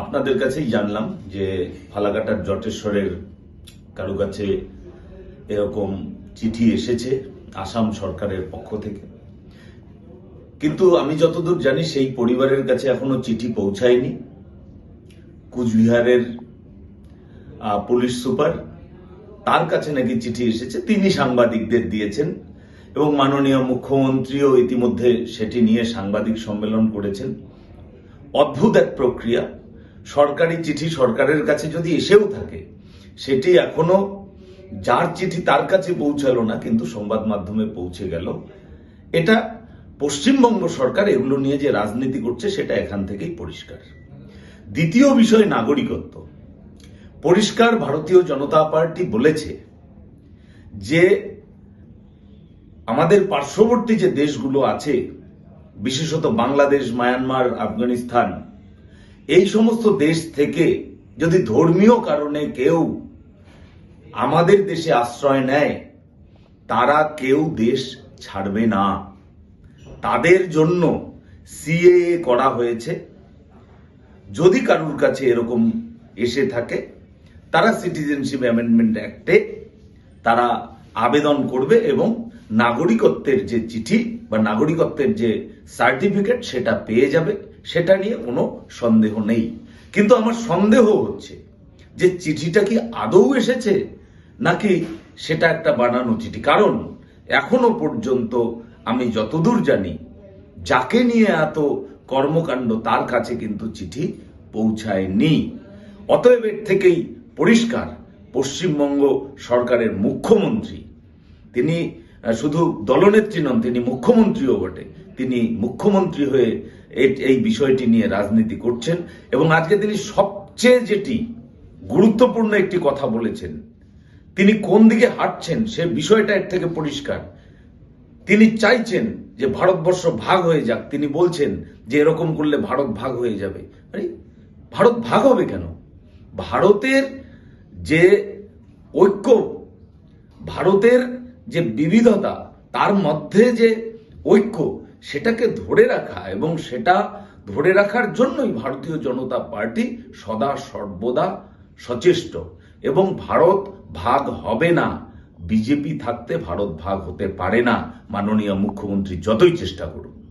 আপনাদের কাছেই জানলাম যে ফালাকাটার জটেশ্বরের কারও কাছে এরকম চিঠি এসেছে আসাম সরকারের পক্ষ থেকে। কিন্তু আমি যতদূর জানি সেই পরিবারের কাছে এখনও চিঠি পৌঁছায়নি। কুচবিহারের পুলিশ সুপার তার কাছে নাকি চিঠি এসেছে, তিনি সাংবাদিকদের দিয়েছেন এবং মাননীয় মুখ্যমন্ত্রীও ইতিমধ্যে সেটি নিয়ে সাংবাদিক সম্মেলন করেছেন। অদ্ভুত এক প্রক্রিয়া। সরকারি চিঠি সরকারের কাছে যদি এসেও থাকে, সেটি এখনও যার চিঠি তার কাছে পৌঁছালো না, কিন্তু সংবাদ মাধ্যমে পৌঁছে গেল। এটা পশ্চিমবঙ্গ সরকার এগুলো নিয়ে যে রাজনীতি করছে, সেটা এখান থেকেই পরিষ্কার। দ্বিতীয় বিষয় নাগরিকত্ব। পরিষ্কার ভারতীয় জনতা পার্টি বলেছে যে আমাদের পার্শ্ববর্তী যে দেশগুলো আছে, বিশেষত বাংলাদেশ, মায়ানমার, আফগানিস্তান এই সমস্ত দেশ থেকে যদি ধর্মীয় কারণে কেউ আমাদের দেশে আশ্রয় নেয়, তারা কেউ দেশ ছাড়বে না। তাদের জন্য সিএএ করা হয়েছে। যদি কারুর কাছে এরকম এসে থাকে, তারা সিটিজেনশিপ অ্যামেন্ডমেন্ট অ্যাক্টে তারা আবেদন করবে এবং নাগরিকত্বের যে চিঠি বা নাগরিকত্বের যে সার্টিফিকেট সেটা পেয়ে যাবে। সেটা নিয়ে কোনো সন্দেহ নেই। কিন্তু আমার সন্দেহ হচ্ছে যে চিঠিটা কি আদৌ এসেছে, নাকি সেটা একটা বানানো চিঠি। কারণ এখনও পর্যন্ত আমি যতদূর জানি, যাকে নিয়ে এত কর্মকাণ্ড তার কাছে কিন্তু চিঠি পৌঁছায়নি। অতএব এর থেকেই পরিষ্কার, পশ্চিমবঙ্গ সরকারের মুখ্যমন্ত্রী, তিনি শুধু দলনেত্রী নন, তিনি মুখ্যমন্ত্রীও বটে। তিনি মুখ্যমন্ত্রী হয়ে এই- বিষয়টি নিয়ে রাজনীতি করছেন এবং আজকে তিনি সবচেয়ে যেটি গুরুত্বপূর্ণ একটি কথা বলেছেন, তিনি কোন দিকে হাঁটছেন সে বিষয়টা এর থেকে পরিষ্কার। তিনি চাইছেন যে ভারতবর্ষ ভাগ হয়ে যাক। তিনি বলছেন যে এরকম করলে ভারত ভাগ হয়ে যাবে। আরে, ভারত ভাগ হবে কেন? ভারতের যে ঐক্য, ভারতের যে বিবিধতা, তার মধ্যে যে ঐক্য সেটাকে ধরে রাখা এবং সেটা ধরে রাখার জন্যই ভারতীয় জনতা পার্টি সদা সর্বদা সচেষ্ট। এবং ভারত ভাগ হবে না। বিজেপি থাকতে ভারত ভাগ হতে পারে না। মাননীয় মুখ্যমন্ত্রী যতই চেষ্টা করুন।